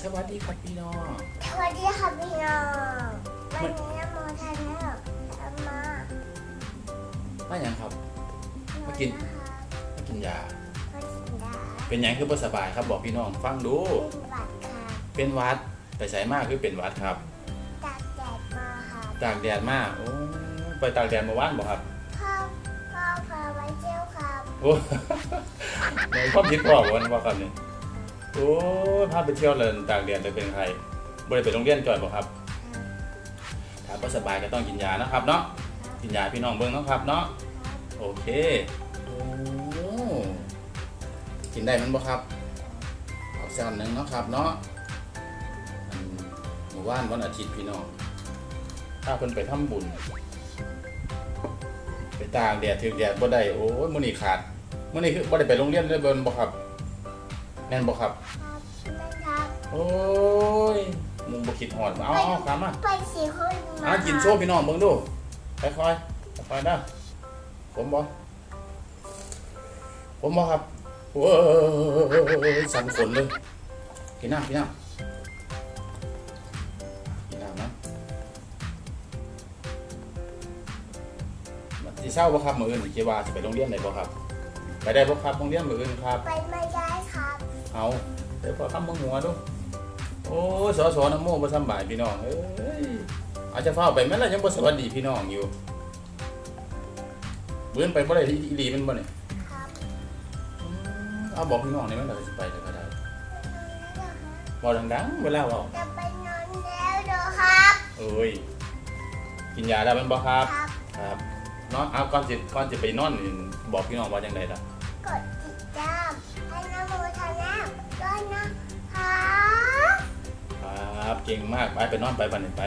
สวัสดีครับพี่น้อง สวัสดีค่ะพี่น้องวันนี้น้ำโมทานแล้วทำมามาอย่างครับ มากิน มากินยา มากินได้เป็นหยังคือบ่สบายครับบอกพี่น้องฟังดู เป็นหวัดค่ะ เป็นหวัดไปใส่มากคือเป็นหวัดครับจากแดดมาค่ะตากแดดมากโอ้ไปตากแดดเมื่อวานบ่ครับพ่อพ่อพาไปเที่ยวครับโอ้ในความคิดพ่อบ่วันบ่ครับนี่ โอ้ยพาไปเที่ยวเลยตากแดดจะเป็นใครบ่ได้ไปโรงเรียนจอยบ่ครับถ้าบ่สบายก็ต้องกินยานะครับเนาะกินยาพี่น้องเบิ่งเนาะครับเนาะโอเคโอ้กินได้มันบ่ครับเอาแซนหนึ่งเนาะครับเนาะอันหมู่บ้านวันอาทิตย์พี่น้องถ้าเพิ่นไปทำบุญ ไปตากแดดถึกแดดบ่ได้โอ้ยมื้อนี้ขาดมื้อนี้คือบ่ได้ไปโรงเรียนเลยเบิ่นบ่ครับ แม่นบ่ครับ ครับนั่นครับโอ้ยมึงบ่คิดฮอดเอาเอาครับมาไปสี่คนมาอะกินโชว์พี่น้องเบิ่งดูค่อยๆค่อยๆนะผมบ่ผมบ่ครับโอ้ยสั่นขนเลยกินน้ำกินน้ำกินน้ำนะมันสิเศร้าบ่ครับมื้ออื่นคิดว่าสิไปโรงเรียนได้บ่ครับ ไปได้บ่ครับโรงเรียนมื้ออื่นครับ ไปไม่ได้ครับ เอาเดี๋ยวพอคำมึงหัวดูโอ้ยสอสอน้ำโมบ่สำบายพี่น้องเอ้ยอาจจะเฝ้าไปแม่นล่ะยังบ่สวัสดีพี่น้องอยู่เบื้อนไปบ่ได้อีหลีมันบ่เนี่ยครับอืมเอาบอกพี่น้องนี่มันก็สิไปได้ก็ได้บ่ดังๆเวลาเว้าจะไปนอนแล้วเด้อครับเอ้ยกินยาได้มันบ่ครับครับ ครับนอนเอาก่อนสิก่อนสิไปนอนนี่บอกพี่น้องว่าจังไดล่ะกดติดตามให้น้ำ นะครับครับ เก่งมาก ไปไปนอนไปบัดนี้ไป